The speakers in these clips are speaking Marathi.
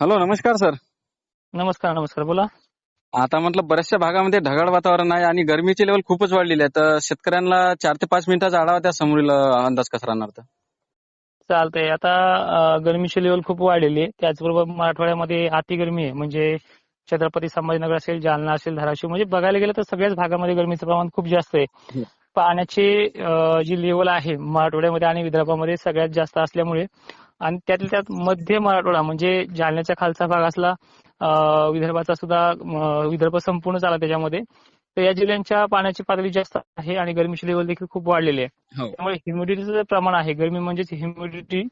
हॅलो नमस्कार सर. नमस्कार नमस्कार बोला. आता म्हटलं बऱ्याचशा भागामध्ये ढगाळ वातावरण आहे आणि गरमीची लेवल खूपच वाढलेली आहे. तर शेतकऱ्यांना चार ते पाच मिनिटाचा आढावा त्या समोरील अंदाज कसा राहणार तर. चालतंय. आता गरमीची लेवल खूप वाढलेली आहे. त्याचबरोबर मराठवाड्यामध्ये अति गरमी आहे. म्हणजे छत्रपती संभाजीनगर असेल जालना असेल धाराशिव म्हणजे बघायला गेलं तर सगळ्याच भागामध्ये गरमीचं प्रमाण खूप जास्त आहे. हं. पाण्याची जी लेवल आहे मराठवाड्यामध्ये आणि विदर्भामध्ये सगळ्यात जास्त असल्यामुळे आणि त्यातल्या त्यात मध्य मराठवाडा म्हणजे जालन्याच्या खालचा भाग असला विदर्भाचा सुद्धा विदर्भ संपूर्ण आला त्याच्यामध्ये. तर या जिल्ह्यांच्या पाण्याची पातळी जास्त आहे आणि गरमीची लेवल देखील खूप वाढलेली आहे. हो. त्यामुळे ह्युमिडिटीचं जे प्रमाण आहे. गरमी म्हणजेच ह्युमिडिटी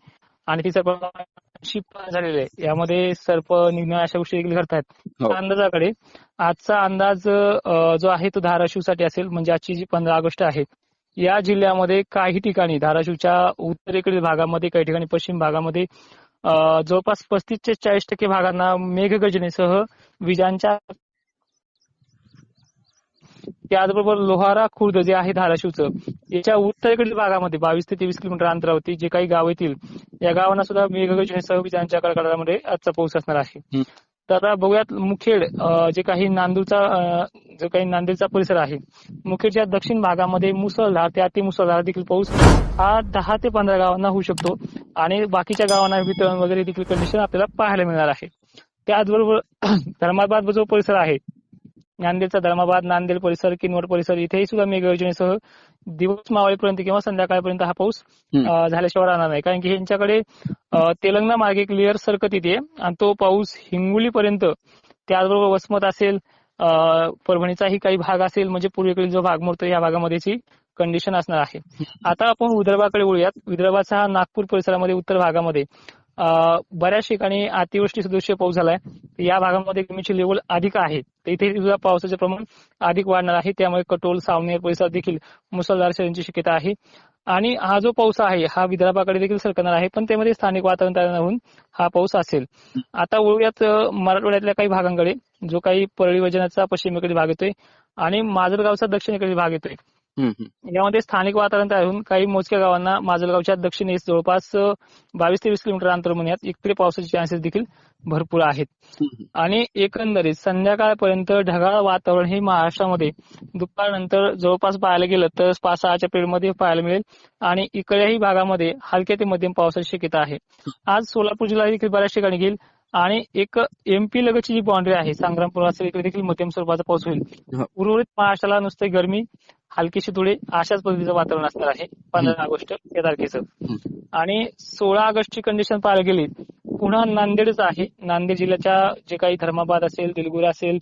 आणि तिचं प्रमाण झालेलं आहे. यामध्ये सर्प निघणं अशा गोष्टी देखील घडतात हो. त्या अंदाजाकडे आजचा अंदाज जो आहे तो धाराशिवसाठी असेल म्हणजे आजची जी पंधरा ऑगस्ट आहे या जिल्ह्यामध्ये काही ठिकाणी धाराशिवच्या उत्तरेकडील भागामध्ये काही ठिकाणी पश्चिम भागामध्ये अं, जवळपास पस्तीस ते चाळीस टक्के भागांना मेघगर्जनेसह विजांच्या त्याचबरोबर लोहारा खुर्द जे आहे धाराशिवचं याच्या उत्तरेकडील भागामध्ये बावीस ते तेवीस किलोमीटर अंतरावरती जे काही गाव येतील या गावांना सुद्धा मेघगर्जनेसह विजांच्या कडकडाटामध्ये आजचा पाऊस असणार आहे. तर आता बघूयात मुखेड जे काही नांदूरचा जो काही नांदेडचा परिसर आहे मुखेडच्या दक्षिण भागामध्ये मुसळधार ते अतिमुसळधार देखील पाऊस हा दहा ते पंधरा गावांना होऊ शकतो आणि बाकीच्या गावांना वितरण वगैरे देखील कंडिशन आपल्याला पाहायला मिळणार आहे. त्याचबरोबर धर्माबाद जो परिसर आहे नांदेडचा धर्माबाद नांदेड परिसर किनवट परिसर इथेही सुद्धा मेघगर्जनेसह दिवस मावळेपर्यंत किंवा संध्याकाळपर्यंत हा पाऊस झाल्याशिवाय राहणार नाही. कारण की ह्यांच्याकडे अं, तेलंगणा मार्गे एक लेअर सरकत येते आणि तो पाऊस हिंगोलीपर्यंत त्याचबरोबर वसमत असेल परभणीचाही काही भाग असेल म्हणजे पूर्वेकडील जो भाग मोडतो या भागामध्येची कंडिशन असणार आहे. आता आपण विदर्भाकडे वळूयात. विदर्भाचा हा नागपूर परिसरामध्ये उत्तर भागामध्ये बऱ्याच ठिकाणी अतिवृष्टी सदृश्य पाऊस झालाय. या भागामध्ये गरमीची लेवल अधिक आहे. तर इथे सुद्धा पावसाचे प्रमाण अधिक वाढणार आहे. त्यामुळे कटोल सावनेर परिसरात देखील मुसळधार सरींची शक्यता आहे. आणि हा जो पाऊस आहे हा विदर्भाकडे देखील सरकणार आहे पण त्यामध्ये स्थानिक वातावरण होऊन हा पाऊस असेल. आता वळूयात मराठवाड्यातल्या काही भागांकडे जो काही परळी वजनाचा पश्चिमेकडील भाग येतोय आणि माजलगावचा दक्षिणेकडील भाग येतोय. यामध्ये स्थानिक वातावरण तयार होऊन काही मोजक्या गावांना माजलगावच्या दक्षिणेस जवळपास बावीस ते वीस किलोमीटर अंतरामध्ये इकडे पावसाचे चान्सेस देखील भरपूर आहेत. आणि एकंदरीत संध्याकाळपर्यंत ढगाळ वातावरण हे महाराष्ट्रामध्ये दुपारनंतर जवळपास पाहायला गेलं तर पाच सहाच्या पिरियडमध्ये पाहायला मिळेल. आणि इकडेही भागामध्ये हलक्या ते मध्यम पावसाची शक्यता आहे. आज सोलापूर जिल्हा देखील बऱ्याच ठिकाणी घेईल. आणि एक एमपी लगतची जी बाउंड्री आहे संग्रामपूर असेल इकडे देखील मध्यम स्वरूपाचा पाऊस होईल. उर्वरित महाराष्ट्राला नुसते गरमी हलकीशी धुळे अशाच पद्धतीचं वातावरण असणार आहे पंधरा ऑगस्ट या तारखेचं. आणि सोळा ऑगस्टची कंडिशन पाहायला गेली पुन्हा नांदेडच आहे नांदेड जिल्ह्याच्या जे काही धर्माबाद असेल दिलगुरा असेल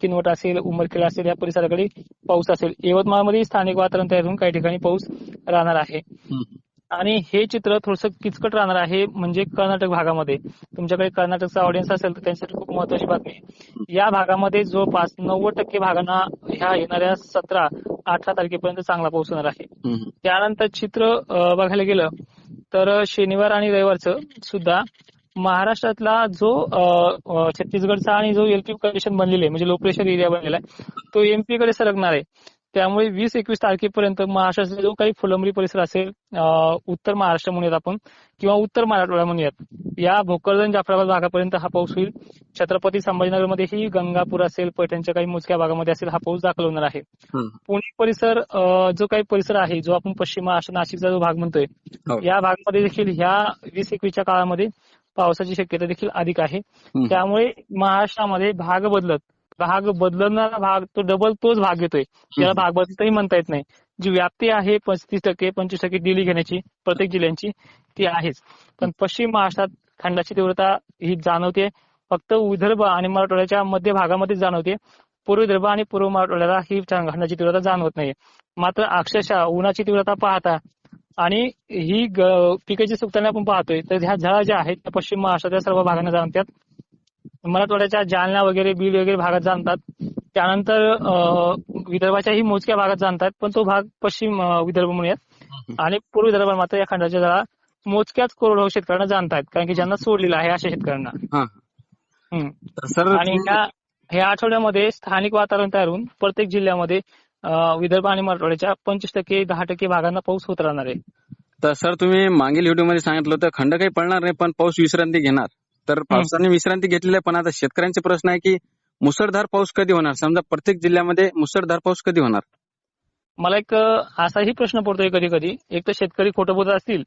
किनवट असेल उमरखेड असेल या परिसराकडे पाऊस असेल यवतमाळमध्ये स्थानिक वातावरण तयार होऊन काही ठिकाणी पाऊस राहणार आहे. आणि हे चित्र थोडंसं किचकट राहणार आहे म्हणजे कर्नाटक भागामध्ये. तुमच्याकडे कर्नाटकचा ऑडियन्स असेल तर त्यांच्यासाठी खूप महत्वाची बातमी आहे. या भागामध्ये जवळपास नव्वद टक्के भागांना ह्या येणाऱ्या सतरा अठरा तारखेपर्यंत चांगला पाऊस होणार आहे. त्यानंतर चित्र बघायला गेलं तर शनिवार आणि रविवारचं सुद्धा महाराष्ट्रातला जो छत्तीसगडचा आणि जो एलपी कंडिशन बनलेली आहे म्हणजे लो प्रेशर एरिया बनलेला आहे तो एमपी कडे सरकणार आहे. त्यामुळे वीस एकवीस तारखेपर्यंत महाराष्ट्राचा जो काही फुलंब्री परिसर असेल उत्तर महाराष्ट्र म्हणूयात आपण किंवा उत्तर मराठवाडा म्हणूयात या भोकरदन जाफराबाद भागापर्यंत हा पाऊस होईल छत्रपती संभाजीनगरमध्येही गंगापूर असेल पैठणच्या काही मोजक्या भागामध्ये असेल हा पाऊस दाखल होणार आहे. पुणे परिसर जो काही परिसर आहे जो आपण पश्चिम महाराष्ट्र नाशिकचा जो भाग म्हणतोय हो. या भागामध्ये देखील ह्या वीस एकवीसच्या काळामध्ये पावसाची शक्यता देखील अधिक आहे. त्यामुळे महाराष्ट्रामध्ये भाग बदलत भाग बदलणारा भाग तो डबल तोच भाग घेतोय याला भाग बदलतही म्हणता येत नाही. जी व्याप्ती आहे पस्तीस टक्के पंचवीस टक्के दिली घेण्याची प्रत्येक जिल्ह्यांची ती आहेच. पण पश्चिम महाराष्ट्रात खंडाची तीव्रता ही जाणवते फक्त विदर्भ आणि मराठवाड्याच्या मध्य भागामध्ये जाणवते. पूर्व विदर्भ आणि पूर्व मराठवाड्याला ही खंडाची तीव्रता जाणवत नाही. मात्र अक्षरशः उन्हाची तीव्रता पाहता आणि ही पिकाची सुकताना आपण पाहतोय. तर ह्या झळा ज्या आहेत त्या पश्चिम महाराष्ट्राच्या सर्व भागांना जाणतात मराठवाड्याच्या जालना वगैरे बीड वगैरे भागात जाणतात. त्यानंतर विदर्भाच्याही मोजक्या भागात जाणतात पण तो भाग पश्चिम विदर्भ म्हणूयात आणि पूर्व विदर्भात मात्र या खंडाच्या जरा मोजक्याच कोरडवाहू शेतकऱ्यांना जाणतात कारण की ज्यांना सोडलेलं आहे अशा शेतकऱ्यांना. हा. आणि तुम्ही- ह्या ह्या आठवड्यामध्ये स्थानिक वातावरण तयार होऊन प्रत्येक जिल्ह्यामध्ये विदर्भ आणि मराठवाड्याच्या पंचवीस टक्के दहा टक्के भागांना पाऊस होत राहणार आहे. तर सर तुम्ही मागील व्हिडिओमध्ये सांगितलं होतं खंड काही पडणार नाही पण पाऊस विश्रांती घेणार. तर पावसाने विश्रांती घेतलेली आहे पण आता शेतकऱ्यांचे प्रश्न आहे की मुसळधार पाऊस कधी होणार? समजा प्रत्येक जिल्ह्यामध्ये मुसळधार पाऊस कधी होणार? मला एक असाही प्रश्न पडतोय कधी कधी एक तर शेतकरी खोटं बोलत असतील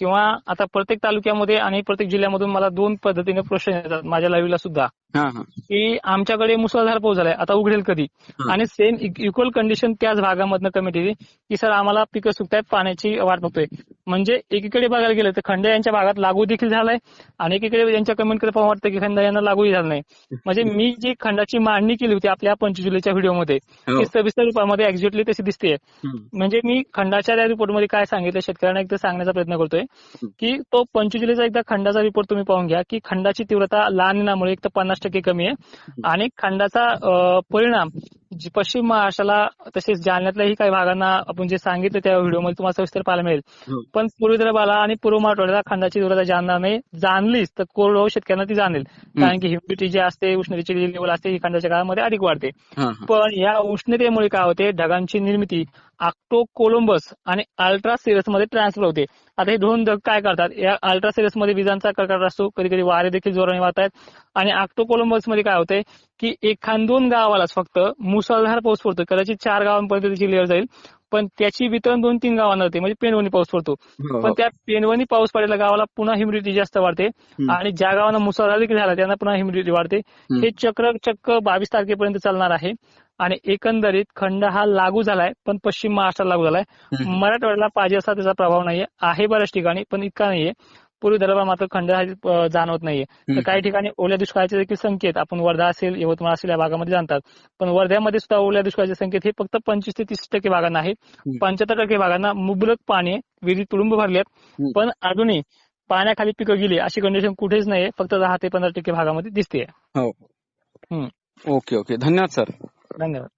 किंवा आता प्रत्येक तालुक्यामध्ये आणि प्रत्येक जिल्ह्यामधून मला दोन पद्धतीने प्रश्न येतात माझ्या लाईव्हला सुद्धा. की आमच्याकडे मुसळधार पाऊस झालाय आता उघडेल कधी. आणि सेम इक्वल कंडिशन त्याच भागामधनं कमिटी की सर आम्हाला पिकं सुकतायत पाण्याची वाट बघतोय. म्हणजे एकीकडे बघायला गेलं तर खंड यांच्या भागात लागू देखील झालाय आणि एकीकडे यांच्या कमेंटकडे पाहून वाटतं की खंड यांना लागूही झालं नाही म्हणजे मी जी खंडाची मांडणी केली होती आपल्या पंचवीस जुलैच्या व्हिडिओमध्ये हो. ती सविस्तर रूपामध्ये एक्झॅक्टली तशी दिसते. म्हणजे मी खंडाच्या त्या रिपोर्टमध्ये काय सांगितलं शेतकऱ्यांना एकदा सांगण्याचा प्रयत्न करतोय की तो पंचवीस जुलैचा एकदा खंडाचा रिपोर्ट तुम्ही पाहून घ्या की खंडाची तीव्रता लहान निनामुळे एक तर पन्नास टक्के कमी आहे आणि खंडाचा परिणाम पश्चिम महाराष्ट्राला तसेच जालन्यातल्याही काही भागांना आपण जे सांगितलं त्या व्हिडिओमध्ये तुम्हाला सविस्तर पाहायला मिळेल हो. पण पूर्व विदर्भाला आणि पूर्व मराठवाड्याला खंडाची तीव्रता जाणणार नाही जाणलीच तर कोरडवाहू शेतकऱ्यांना ती जाणेल. कारण की ह्युमिडिटी जी असते उष्णतेची लेवल असते ही खंडाच्या काळामध्ये अधिक वाढते. पण या उष्णतेमुळे काय होते ढगांची निर्मिती आक्टो कोलंबस आणि अल्ट्रा सिरसमध्ये ट्रान्सफर होते. आता हे दोन ढग काय करतात? या अल्ट्रा सिरसमध्ये विजांचा कडकडाट असतो कधी कधी वारे देखील जोराने वाहत आहेत. आणि आक्टो कोलंबसमध्ये काय होतंय की एखाद दोन गावालाच फक्त मुसळधार पाऊस पडतो. कदाचित चार गावांपर्यंत त्याची लेअर जाईल. पण त्याची वितरण दोन तीन गावांना होते. म्हणजे पेनवणी पाऊस पडतो. हो, पण हो. त्या पेनवणी पाऊस पडलेल्या गावाला पुन्हा ह्युमिडिटी जास्त वाढते. आणि ज्या गावांना मुसळधार देखील झाला त्यांना पुन्हा ह्युमिडिटी वाढते. हे चक्र चक्क बावीस तारखेपर्यंत चालणार आहे. आणि एकंदरीत खंड हा लागू झालाय पण पश्चिम महाराष्ट्राला लागू झालाय. मराठवाड्याला पाहिजे असा त्याचा प्रभाव नाहीये. आहे बऱ्याच ठिकाणी पण इतका नाहीये. पूर्वी विदर्भात मात्र खंड हा जाणवत नाहीये. तर. काही ठिकाणी ओल्या दुष्काळाचे देखील संकेत आपण वर्धा असेल यवतमाळ असेल या भागामध्ये जाणतात. पण वर्ध्यामध्ये सुद्धा ओल्या दुष्काळाचे संकेत हे फक्त पंचवीस ते तीस टक्के भागांना आहेत. पंच्याहत्तर टक्के भागांना मुबलक पाणी विहिरी तुडुंब भरल्यात. पण अजूनही पाण्याखाली पिकं गेली अशी कंडिशन कुठेच नाहीये. फक्त दहा ते पंधरा टक्के भागामध्ये दिसते हो. Okay okay. धन्यवाद सर. धन्यवाद.